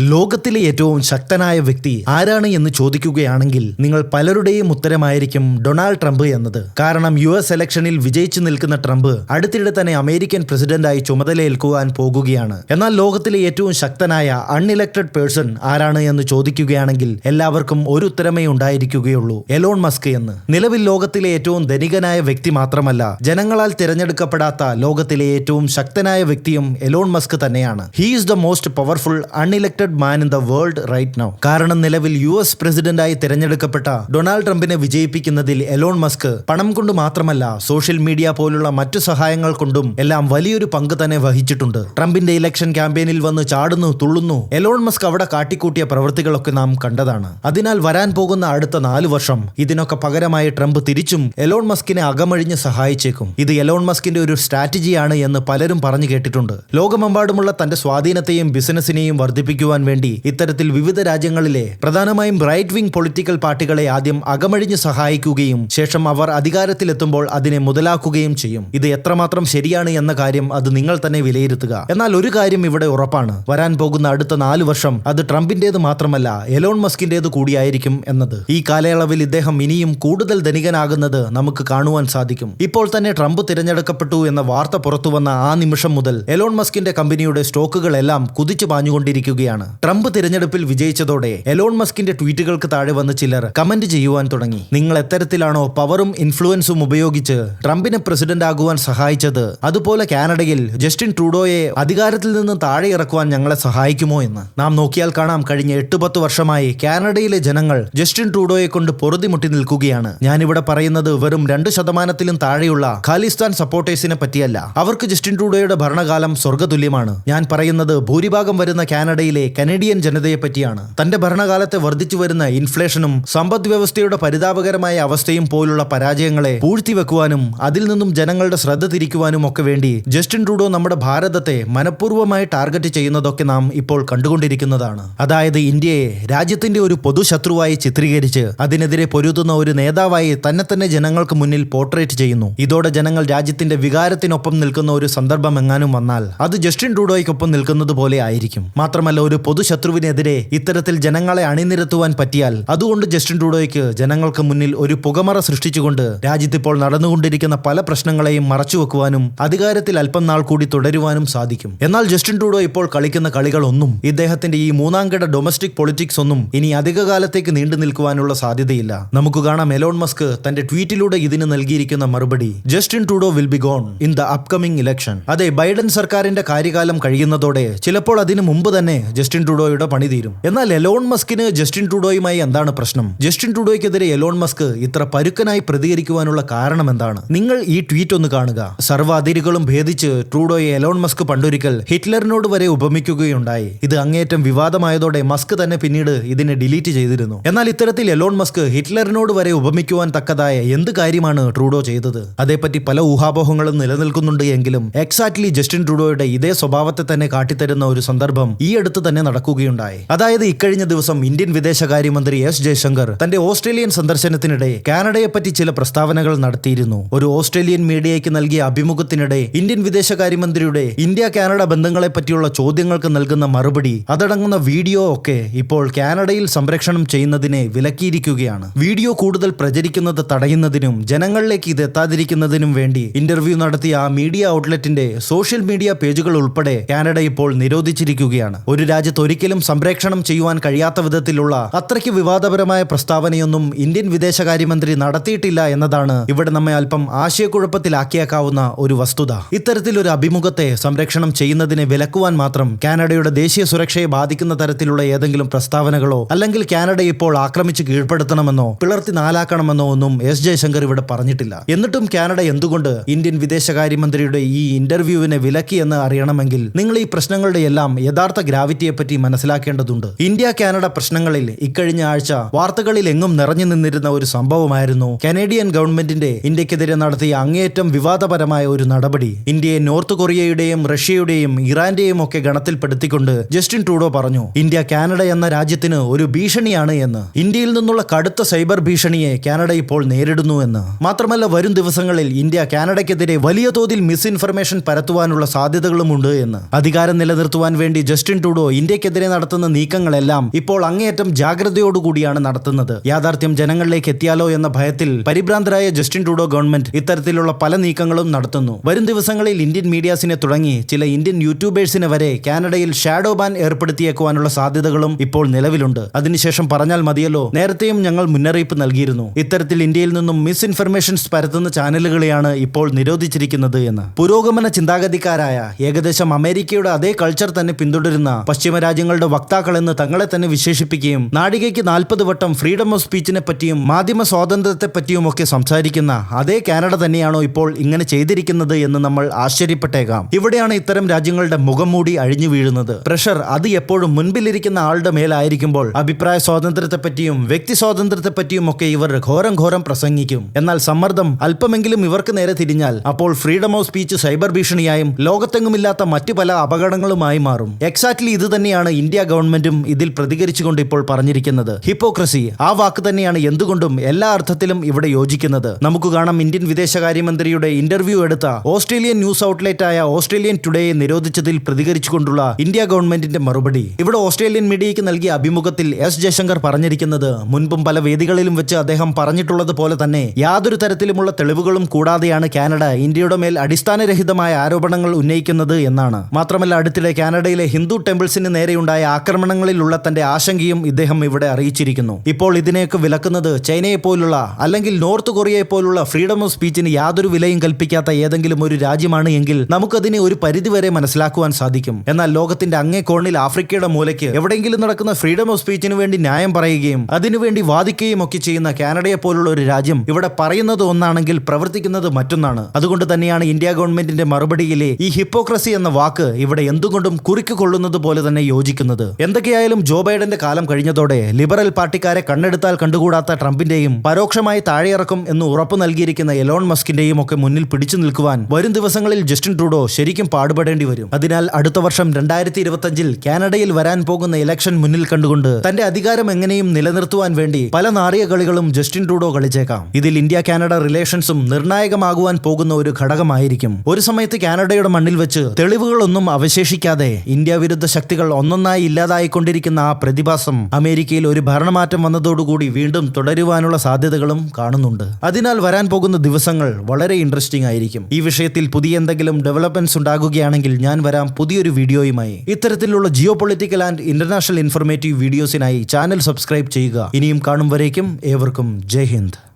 ലോകത്തിലെ ഏറ്റവും ശക്തനായ വ്യക്തി ആരാണ് എന്ന് ചോദിക്കുകയാണെങ്കിൽ നിങ്ങൾ പലരുടെയും ഉത്തരമായിരിക്കും ഡൊണാൾഡ് ട്രംപ് എന്നത്. കാരണം യു എസ് ഇലക്ഷനിൽ വിജയിച്ചു നിൽക്കുന്ന ട്രംപ് അടുത്തിടെ തന്നെ അമേരിക്കൻ പ്രസിഡന്റായി ചുമതലയേൽക്കുവാൻ പോകുകയാണ്. എന്നാൽ ലോകത്തിലെ ഏറ്റവും ശക്തനായ അൺഇലക്ടഡ് പേഴ്സൺ ആരാണ് എന്ന് ചോദിക്കുകയാണെങ്കിൽ എല്ലാവർക്കും ഒരു ഉത്തരമേ ഉണ്ടായിരിക്കുകയുള്ളൂ. എലോൺ മസ്ക് എന്ന്. നിലവിൽ ലോകത്തിലെ ഏറ്റവും ധനികനായ വ്യക്തി മാത്രമല്ല ജനങ്ങളാൽ തിരഞ്ഞെടുക്കപ്പെടാത്ത ലോകത്തിലെ ഏറ്റവും ശക്തനായ വ്യക്തിയും എലോൺ മസ്ക് തന്നെയാണ്. He is the most powerful unelected man in the world right now കാരണം നിലവിൽ യു എസ് പ്രസിഡന്റായി തിരഞ്ഞെടുക്കപ്പെട്ട ഡൊണാൾഡ് ട്രംപിനെ വിജയിപ്പിക്കുന്നതിൽ എലോൺ മസ്ക് പണം കൊണ്ട് മാത്രമല്ല സോഷ്യൽ മീഡിയ പോലുള്ള മറ്റു സഹായങ്ങൾ കൊണ്ടും എല്ലാം വലിയൊരു പങ്ക് തന്നെ വഹിച്ചിട്ടുണ്ട്. ട്രംപിന്റെ ഇലക്ഷൻ ക്യാമ്പയിനിൽ വന്ന് ചാടുന്നു തുള്ളുന്നു എലോൺ മസ്ക് അവിടെ കാട്ടിക്കൂട്ടിയ പ്രവൃത്തികളൊക്കെ നാം കണ്ടതാണ്. അതിനാൽ വരാൻ പോകുന്ന അടുത്ത നാല് വർഷം ഇതിനൊക്കെ പകരമായി ട്രംപ് തിരിച്ചും എലോൺ മസ്കിനെ അകമഴിഞ്ഞ് സഹായിച്ചേക്കും. ഇത് എലോൺ മസ്കിന്റെ ഒരു സ്ട്രാറ്റജിയാണ് എന്ന് പലരും പറഞ്ഞു കേട്ടിട്ടുണ്ട്. ലോകമെമ്പാടുമുള്ള തന്റെ സ്വാധീനത്തെയും ബിസിനസിനെയും വർദ്ധിപ്പിക്കുവാൻ വേണ്ടി ഇത്തരത്തിൽ വിവിധ രാജ്യങ്ങളിലെ പ്രധാനമായും റൈറ്റ് വിംഗ് പൊളിറ്റിക്കൽ പാർട്ടികളെ ആദ്യം അകമഴിഞ്ഞ് സഹായിക്കുകയും ശേഷം അവർ അധികാരത്തിലെത്തുമ്പോൾ അതിനെ മുതലാക്കുകയും ചെയ്യും. ഇത് എത്രമാത്രം ശരിയാണ് എന്ന കാര്യം അത് നിങ്ങൾ തന്നെ വിലയിരുത്തുക. എന്നാൽ ഒരു കാര്യം ഇവിടെ ഉറപ്പാണ്. വരാൻ പോകുന്ന അടുത്ത നാല് വർഷം അത് ട്രംപിന്റേത് മാത്രമല്ല എലോൺ മസ്കിന്റേത് കൂടിയായിരിക്കും എന്നത്. ഈ കാലയളവിൽ ഇദ്ദേഹം ഇനിയും കൂടുതൽ ധനികനാകുന്നത് നമുക്ക് കാണുവാൻ സാധിക്കും. ഇപ്പോൾ തന്നെ ട്രംപ് തിരഞ്ഞെടുക്കപ്പെട്ടു എന്ന വാർത്ത പുറത്തുവന്ന ആ നിമിഷം മുതൽ എലോൺ മസ്കിന്റെ കമ്പനിയുടെ സ്റ്റോക്കുകളെല്ലാം കുതിച്ചു പാഞ്ഞുകൊണ്ടിരിക്കുകയാണ്. ട്രംപ് തിരഞ്ഞെടുപ്പിൽ വിജയിച്ചതോടെ എലോൺ മസ്കിന്റെ ട്വീറ്റുകൾക്ക് താഴെ വന്ന് ചിലർ കമന്റ് ചെയ്യുവാൻ തുടങ്ങി. നിങ്ങൾ എത്തരത്തിലാണോ പവറും ഇൻഫ്ലുവൻസും ഉപയോഗിച്ച് ട്രംപിനെ പ്രസിഡന്റ് ആകുവാൻ സഹായിച്ചത്? അതുപോലെ കാനഡയിൽ ജസ്റ്റിൻ ട്രൂഡോയെ അധികാരത്തിൽ നിന്ന് താഴെ ഇറക്കുവാൻ ഞങ്ങളെ സഹായിക്കുമോ എന്ന്. നാം നോക്കിയാൽ കാണാം കഴിഞ്ഞ എട്ട് പത്ത് വർഷമായി കാനഡയിലെ ജനങ്ങൾ ജസ്റ്റിൻ ട്രൂഡോയെ കൊണ്ട് പൊറുതിമുട്ടി നിൽക്കുകയാണ്. ഞാനിവിടെ പറയുന്നത് വെറും രണ്ട് ശതമാനത്തിലും താഴെയുള്ള ഖാലിസ്ഥാൻ സപ്പോർട്ടേഴ്സിനെ പറ്റിയല്ല. അവർക്ക് ജസ്റ്റിൻ ട്രൂഡോയുടെ ഭരണകാലം സ്വർഗതുല്യമാണ് ഞാൻ പറയുന്നത് ഭൂരിഭാഗം വരുന്ന കാനഡയിലെ കനഡിയൻ ജനതയെപ്പറ്റിയാണ്. തന്റെ ഭരണകാലത്തെ വർദ്ധിച്ചു വരുന്ന ഇൻഫ്ലേഷനും സമ്പദ് വ്യവസ്ഥയുടെ പരിതാപകരമായ അവസ്ഥയും പോലുള്ള പരാജയങ്ങളെ പൂഴ്ത്തിവെക്കുവാനും അതിൽ നിന്നും ജനങ്ങളുടെ ശ്രദ്ധ തിരിക്കുവാനും ഒക്കെ വേണ്ടി ജസ്റ്റിൻ ട്രൂഡോ നമ്മുടെ ഭാരതത്തെ മനഃപൂർവമായി ടാർഗറ്റ് ചെയ്യുന്നതൊക്കെ നാം ഇപ്പോൾ കണ്ടുകൊണ്ടിരിക്കുന്നതാണ്. അതായത് ഇന്ത്യയെ രാജ്യത്തിന്റെ ഒരു പൊതുശത്രുവായി ചിത്രീകരിച്ച് അതിനെതിരെ പൊരുതുന്ന ഒരു നേതാവായി തന്നെ തന്നെ ജനങ്ങൾക്ക് മുന്നിൽ പോർട്രേറ്റ് ചെയ്യുന്നു. ഇതോടെ ജനങ്ങൾ രാജ്യത്തിന്റെ വികാരത്തിനൊപ്പം നിൽക്കുന്ന ഒരു സന്ദർഭം എങ്ങാനും വന്നാൽ അത് ജസ്റ്റിൻ ട്രൂഡോയ്ക്കൊപ്പം നിൽക്കുന്നത് പോലെ ആയിരിക്കും. മാത്രമല്ല ഒരു പൊതുശത്രുവിനെതിരെ ഇത്തരത്തിൽ ജനങ്ങളെ അണിനിരത്തുവാൻ പറ്റിയാൽ അതുകൊണ്ട് ജസ്റ്റിൻ ട്രൂഡോയ്ക്ക് ജനങ്ങൾക്ക് മുന്നിൽ ഒരു പുകമറ സൃഷ്ടിച്ചുകൊണ്ട് രാജ്യത്തിപ്പോൾ നടന്നുകൊണ്ടിരിക്കുന്ന പല പ്രശ്നങ്ങളെയും മറച്ചുവെക്കുവാനും അധികാരത്തിൽ അല്പം നാൾ കൂടി തുടരുവാനും സാധിക്കും. എന്നാൽ ജസ്റ്റിൻ ട്രൂഡോ ഇപ്പോൾ കളിക്കുന്ന കളികളൊന്നും ഇദ്ദേഹത്തിന്റെ ഈ മൂന്നാംകിട ഡൊമസ്റ്റിക് പൊളിറ്റിക്സ് ഒന്നും ഇനി അധികകാലത്തേക്ക് നീണ്ടു നിൽക്കുവാനുള്ള സാധ്യതയില്ല. നമുക്ക് കാണാം എലോൺ മസ്ക് തന്റെ ട്വീറ്റിലൂടെ ഇതിന് നൽകിയിരിക്കുന്ന മറുപടി Justin Trudeau will be gone in the upcoming election. അതെ ബൈഡൻ സർക്കാരിന്റെ കാര്യകാലം കഴിയുന്നതോടെ ചിലപ്പോൾ അതിനു മുമ്പ് തന്നെ ട്രൂഡോയുടെ പണി തീരും. എന്നാൽ എലോൺ മസ്കിന് ജസ്റ്റിൻ ട്രൂഡോയുമായി എന്താണ് പ്രശ്നം? ജസ്റ്റിൻ ട്രൂഡോയ്ക്കെതിരെ എലോൺ മസ്ക് ഇത്ര പരുക്കനായി പ്രതികരിക്കുവാനുള്ള കാരണം എന്താണ്? നിങ്ങൾ ഈ ട്വീറ്റ് ഒന്ന് കാണുക. സർവ അതിരുകളും ഭേദിച്ച് ട്രൂഡോയെ എലോൺ മസ്ക് പണ്ടൊരിക്കൽ ഹിറ്റ്ലറിനോട് വരെ ഉപമിക്കുകയുണ്ടായി. ഇത് അങ്ങേറ്റം വിവാദമായതോടെ മസ്ക് തന്നെ പിന്നീട് ഇതിനെ ഡിലീറ്റ് ചെയ്തിരുന്നു. എന്നാൽ ഇത്തരത്തിൽ എലോൺ മസ്ക് ഹിറ്റ്ലറിനോട് വരെ ഉപമിക്കുവാൻ തക്കതായ എന്ത് കാര്യമാണ് ട്രൂഡോ ചെയ്തത്? അതേപ്പറ്റി പല ഊഹാപോഹങ്ങളും നിലനിൽക്കുന്നുണ്ട് എങ്കിലും എക്സാക്ട്ലി ജസ്റ്റിൻ ട്രൂഡോയുടെ ഇതേ സ്വഭാവത്തെ തന്നെ കാട്ടിത്തരുന്ന ഒരു സന്ദർഭം ഈ അടുത്ത് തന്നെ നടക്കുകയുണ്ടായി. അതായത് ഇക്കഴിഞ്ഞ ദിവസം ഇന്ത്യൻ വിദേശകാര്യമന്ത്രി എസ് ജയശങ്കർ തന്റെ ഓസ്ട്രേലിയൻ സന്ദർശനത്തിനിടെ കാനഡയെപ്പറ്റി ചില പ്രസ്താവനകൾ നടത്തിയിരുന്നു. ഒരു ഓസ്ട്രേലിയൻ മീഡിയയ്ക്ക് നൽകിയ അഭിമുഖത്തിനിടെ ഇന്ത്യൻ വിദേശകാര്യമന്ത്രിയുടെ ഇന്ത്യ കാനഡ ബന്ധങ്ങളെ പറ്റിയുള്ള ചോദ്യങ്ങൾക്ക് നൽകുന്ന മറുപടി അതടങ്ങുന്ന വീഡിയോ ഒക്കെ ഇപ്പോൾ കാനഡയിൽ സംരക്ഷണം ചെയ്യുന്നതിനെ വിലക്കിയിരിക്കുകയാണ്. വീഡിയോ കൂടുതൽ പ്രചരിക്കുന്നത് തടയുന്നതിനും ജനങ്ങളിലേക്ക് ഇത് എത്താതിരിക്കുന്നതിനും വേണ്ടി ഇന്റർവ്യൂ നടത്തിയ ആ മീഡിയ ഔട്ട്ലെറ്റിന്റെ സോഷ്യൽ മീഡിയ പേജുകൾ ഉൾപ്പെടെ കാനഡ ഇപ്പോൾ നിരോധിച്ചിരിക്കുകയാണ്. ഒരു രാജ്യത്ത് ഒരിക്കലും സംപ്രേക്ഷണം ചെയ്യുവാൻ കഴിയാത്ത വിധത്തിലുള്ള അത്രയ്ക്ക് വിവാദപരമായ പ്രസ്താവനയൊന്നും ഇന്ത്യൻ വിദേശകാര്യമന്ത്രി നടത്തിയിട്ടില്ല എന്നതാണ് ഇവിടെ നമ്മെ അല്പം ആശയക്കുഴപ്പത്തിലാക്കിയേക്കാവുന്ന ഒരു വസ്തുത. ഇത്തരത്തിലൊരു അഭിമുഖത്തെ സംരക്ഷണം ചെയ്യുന്നതിനെ വിലക്കുവാൻ മാത്രം കാനഡയുടെ ദേശീയ സുരക്ഷയെ ബാധിക്കുന്ന തരത്തിലുള്ള ഏതെങ്കിലും പ്രസ്താവനകളോ അല്ലെങ്കിൽ കാനഡ ഇപ്പോൾ ആക്രമിച്ച് കീഴ്പ്പെടുത്തണമെന്നോ പിളർത്തി നാലാക്കണമെന്നോ ഒന്നും എസ് ജയശങ്കർ ഇവിടെ പറഞ്ഞിട്ടില്ല. എന്നിട്ടും കാനഡ എന്തുകൊണ്ട് ഇന്ത്യൻ വിദേശകാര്യമന്ത്രിയുടെ ഈ ഇന്റർവ്യൂവിനെ വിലക്കിയെന്ന് അറിയണമെങ്കിൽ നിങ്ങൾ ഈ പ്രശ്നങ്ങളുടെ എല്ലാം യഥാർത്ഥ ഗ്രാവിറ്റിയെ പറ്റി മനസ്സിലാക്കേണ്ടതുണ്ട്. ഇന്ത്യ കാനഡ പ്രശ്നങ്ങളിൽ ഇക്കഴിഞ്ഞ ആഴ്ച വാർത്തകളിൽ എങ്ങും നിറഞ്ഞു നിന്നിരുന്ന ഒരു സംഭവമായിരുന്നു കനേഡിയൻ ഗവൺമെന്റിന്റെ ഇന്ത്യക്കെതിരെ നടത്തിയ അങ്ങേയറ്റം വിവാദപരമായ ഒരു നടപടി. ഇന്ത്യയെ നോർത്ത് കൊറിയയുടെയും റഷ്യയുടെയും ഇറാന്റെയും ഒക്കെ ഗണത്തിൽപ്പെടുത്തിക്കൊണ്ട് ജസ്റ്റിൻ ട്രൂഡോ പറഞ്ഞു ഇന്ത്യ കാനഡ എന്ന രാജ്യത്തിന് ഒരു ഭീഷണിയാണ് എന്ന്. ഇന്ത്യയിൽ നിന്നുള്ള കടുത്ത സൈബർ ഭീഷണിയെ കാനഡ ഇപ്പോൾ നേരിടുന്നു എന്ന്. മാത്രമല്ല വരും ദിവസങ്ങളിൽ ഇന്ത്യ കാനഡയ്ക്കെതിരെ വലിയ തോതിൽ മിസ്ഇൻഫർമേഷൻ പരത്തുവാനുള്ള സാധ്യതകളുമുണ്ട് എന്ന്. അധികാരം നിലനിർത്തുവാൻ വേണ്ടി ജസ്റ്റിൻ ട്രൂഡോ ഇന്ത്യക്കെതിരെ നടത്തുന്ന നീക്കങ്ങളെല്ലാം ഇപ്പോൾ അങ്ങേയറ്റം ജാഗ്രതയോടുകൂടിയാണ് നടത്തുന്നത്. യാഥാർത്ഥ്യം ജനങ്ങളിലേക്ക് എത്തിയാലോ എന്ന ഭയത്തിൽ പരിഭ്രാന്തരായ ജസ്റ്റിൻ ട്രൂഡോ ഗവൺമെന്റ് ഇത്തരത്തിലുള്ള പല നീക്കങ്ങളും നടത്തുന്നു. വരും ദിവസങ്ങളിൽ ഇന്ത്യൻ മീഡിയാസിനെ തുടങ്ങി ചില ഇന്ത്യൻ യൂട്യൂബേഴ്സിനെ വരെ കാനഡയിൽ ഷാഡോ ബാൻ ഏർപ്പെടുത്തിയേക്കുവാനുള്ള സാധ്യതകളും ഇപ്പോൾ നിലവിലുണ്ട്. അതിനുശേഷം പറഞ്ഞാൽ മതിയല്ലോ നേരത്തെയും ഞങ്ങൾ മുന്നറിയിപ്പ് നൽകിയിരുന്നു. ഇത്തരത്തിൽ ഇന്ത്യയിൽ നിന്നും മിസ് ഇൻഫർമേഷൻസ് പരത്തുന്ന ചാനലുകളെയാണ് ഇപ്പോൾ നിരോധിച്ചിരിക്കുന്നത് എന്ന്. പുരോഗമന ചിന്താഗതിക്കാരായ ഏകദേശം അമേരിക്കയുടെ അതേ കൾച്ചർ തന്നെ പിന്തുടരുന്ന പശ്ചിമ രാജ്യങ്ങളുടെ വക്താക്കൾ എന്ന് തങ്ങളെ തന്നെ വിശേഷിപ്പിക്കുകയും നാടികയ്ക്ക് നാൽപ്പത് വട്ടം ഫ്രീഡം ഓഫ് സ്പീച്ചിനെ പറ്റിയും മാധ്യമ സ്വാതന്ത്ര്യത്തെ പറ്റിയും ഒക്കെ സംസാരിക്കുന്ന അതേ കാനഡ തന്നെയാണോ ഇപ്പോൾ ഇങ്ങനെ ചെയ്തിരിക്കുന്നത് എന്ന് നമ്മൾ ആശ്ചര്യപ്പെട്ടേക്കാം. ഇവിടെയാണ് ഇത്തരം രാജ്യങ്ങളുടെ മുഖം മൂടി അഴിഞ്ഞു വീഴുന്നത്. പ്രഷർ അത് എപ്പോഴും മുൻപിലിരിക്കുന്ന ആളുടെ മേലായിരിക്കുമ്പോൾ അഭിപ്രായ സ്വാതന്ത്ര്യത്തെ പറ്റിയും വ്യക്തി സ്വാതന്ത്ര്യത്തെ പറ്റിയും ഒക്കെ ഇവർ ഘോരം ഘോരം പ്രസംഗിക്കും. എന്നാൽ സമ്മർദ്ദം അല്പമെങ്കിലും ഇവർക്ക് നേരെ തിരിഞ്ഞാൽ അപ്പോൾ ഫ്രീഡം ഓഫ് സ്പീച്ച് സൈബർ ഭീഷണിയായും ലോകത്തെങ്ങുമില്ലാത്ത മറ്റു പല അപകടങ്ങളുമായി മാറും. എക്സാക്ട്ലി ഇത് തന്നെയാണ് ഇന്ത്യ ഗവൺമെന്റും ഇതിൽ പ്രതികരിച്ചുകൊണ്ട് ഇപ്പോൾ പറഞ്ഞിരിക്കുന്നത്. ഹിപ്പോക്രസി ആ വാക്ക് തന്നെയാണ് എന്തുകൊണ്ടും എല്ലാ അർത്ഥത്തിലും ഇവിടെ യോജിക്കുന്നത്. നമുക്ക് കാണാം ഇന്ത്യൻ വിദേശകാര്യമന്ത്രിയുടെ ഇന്റർവ്യൂ എടുത്ത ഓസ്ട്രേലിയൻ ന്യൂസ് ഔട്ട്ലെറ്റ് ആയ ഓസ്ട്രേലിയൻ ടുഡേയെ നിരോധിച്ചതിൽ പ്രതികരിച്ചുകൊണ്ടുള്ള ഇന്ത്യ ഗവൺമെന്റിന്റെ മറുപടി. ഇവിടെ ഓസ്ട്രേലിയൻ മീഡിയയ്ക്ക് നൽകിയ അഭിമുഖത്തിൽ എസ് ജയശങ്കർ പറഞ്ഞിരിക്കുന്നത് മുൻപും പല വേദികളിലും വെച്ച് അദ്ദേഹം പറഞ്ഞിട്ടുള്ളത് പോലെ തന്നെ യാതൊരു തരത്തിലുമുള്ള തെളിവുകളും കൂടാതെയാണ് കാനഡ ഇന്ത്യയുടെ മേൽ അടിസ്ഥാനരഹിതമായ ആരോപണങ്ങൾ ഉന്നയിക്കുന്നത് എന്നാണ്. മാത്രമല്ല അടുത്തിടെ കാനഡയിലെ ഹിന്ദു ടെമ്പിൾസിന് നേരെയുണ്ടായ ആക്രമണങ്ങളിലുള്ള തന്റെ ആശങ്കയും ഇദ്ദേഹം ഇവിടെ അറിയിച്ചിരിക്കുന്നു. ഇപ്പോൾ ഇതിനേക്ക് വിലക്കുന്നത് ചൈനയെ പോലുള്ള അല്ലെങ്കിൽ നോർത്ത് കൊറിയയെ പോലുള്ള ഫ്രീഡം ഓഫ് സ്പീച്ചിന് യാതൊരു വിലയും കൽപ്പിക്കാത്ത ഏതെങ്കിലും ഒരു രാജ്യമാണ് എങ്കിൽ നമുക്കതിനെ ഒരു പരിധിവരെ മനസ്സിലാക്കുവാൻ സാധിക്കും. എന്നാൽ ലോകത്തിന്റെ അങ്ങേ കോണിൽ ആഫ്രിക്കയുടെ മൂലയ്ക്ക് എവിടെയെങ്കിലും നടക്കുന്ന ഫ്രീഡം ഓഫ് സ്പീച്ചിന് വേണ്ടി ന്യായം പറയുകയും അതിനുവേണ്ടി വാദിക്കുകയും ഒക്കെ ചെയ്യുന്ന കാനഡയെ പോലുള്ള ഒരു രാജ്യം ഇവിടെ പറയുന്നത് ഒന്നാണെങ്കിൽ പ്രവർത്തിക്കുന്നത് മറ്റൊന്നാണ്. അതുകൊണ്ട് തന്നെയാണ് ഇന്ത്യ ഗവൺമെന്റിന്റെ മറുപടിയിലെ ഈ ഹിപ്പോക്രസി എന്ന വാക്ക് ഇവിടെ എന്തുകൊണ്ടും കുറിക്ക് കൊള്ളുന്നത് പോലെ തന്നെ യോജിക്കുന്നത്. എന്തൊക്കെയായാലും ജോ ബൈഡന്റെ കാലം കഴിഞ്ഞതോടെ ലിബറൽ പാർട്ടിക്കാരെ കണ്ണെടുത്താൽ കണ്ടുകൂടാത്ത ട്രംപിന്റെയും പരോക്ഷമായി താഴെയിറക്കും എന്ന് ഉറപ്പു നൽകിയിരിക്കുന്ന എലോൺ മസ്കിന്റെയും ഒക്കെ മുന്നിൽ പിടിച്ചു നിൽക്കുവാൻ വരും ദിവസങ്ങളിൽ ജസ്റ്റിൻ ട്രൂഡോ ശരിക്കും പാടുപെടേണ്ടി വരും. അതിനാൽ അടുത്ത വർഷം രണ്ടായിരത്തി ഇരുപത്തഞ്ചിൽ കാനഡയിൽ വരാൻ പോകുന്ന ഇലക്ഷൻ മുന്നിൽ കണ്ടുകൊണ്ട് തന്റെ അധികാരം എങ്ങനെയും നിലനിർത്തുവാൻ വേണ്ടി പല നാറിയ കളികളും ജസ്റ്റിൻ ട്രൂഡോ കളിച്ചേക്കാം. ഇതിൽ ഇന്ത്യ കാനഡ റിലേഷൻസും നിർണായകമാകുവാൻ പോകുന്ന ഒരു ഘടകമായിരിക്കും. ഒരു സമയത്ത് കാനഡയുടെ മണ്ണിൽ വെച്ച് തെളിവുകളൊന്നും അവശേഷിക്കാതെ ഇന്ത്യ വിരുദ്ധ ശക്തികൾ ഒന്നൊന്നായി ഇല്ലാതായിക്കൊണ്ടിരിക്കുന്ന ആ പ്രതിഭാസം അമേരിക്കയിൽ ഒരു ഭരണമാറ്റം വന്നതോടുകൂടി വീണ്ടും തുടരുവാനുള്ള സാധ്യതകളും കാണുന്നുണ്ട്. അതിനാൽ വരാൻ പോകുന്ന ദിവസങ്ങൾ വളരെ ഇൻട്രസ്റ്റിംഗ് ആയിരിക്കും. ഈ വിഷയത്തിൽ പുതിയ എന്തെങ്കിലും ഡെവലപ്മെന്റ്സ് ഉണ്ടാകുകയാണെങ്കിൽ ഞാൻ വരാം പുതിയൊരു വീഡിയോയുമായി. ഇത്തരത്തിലുള്ള geo political and international informative വീഡിയോസിനായി channel subscribe ചെയ്യുക. ഇനിയും കാണും വരേക്കും ഏവർക്കും ജയ് ഹിന്ദ്.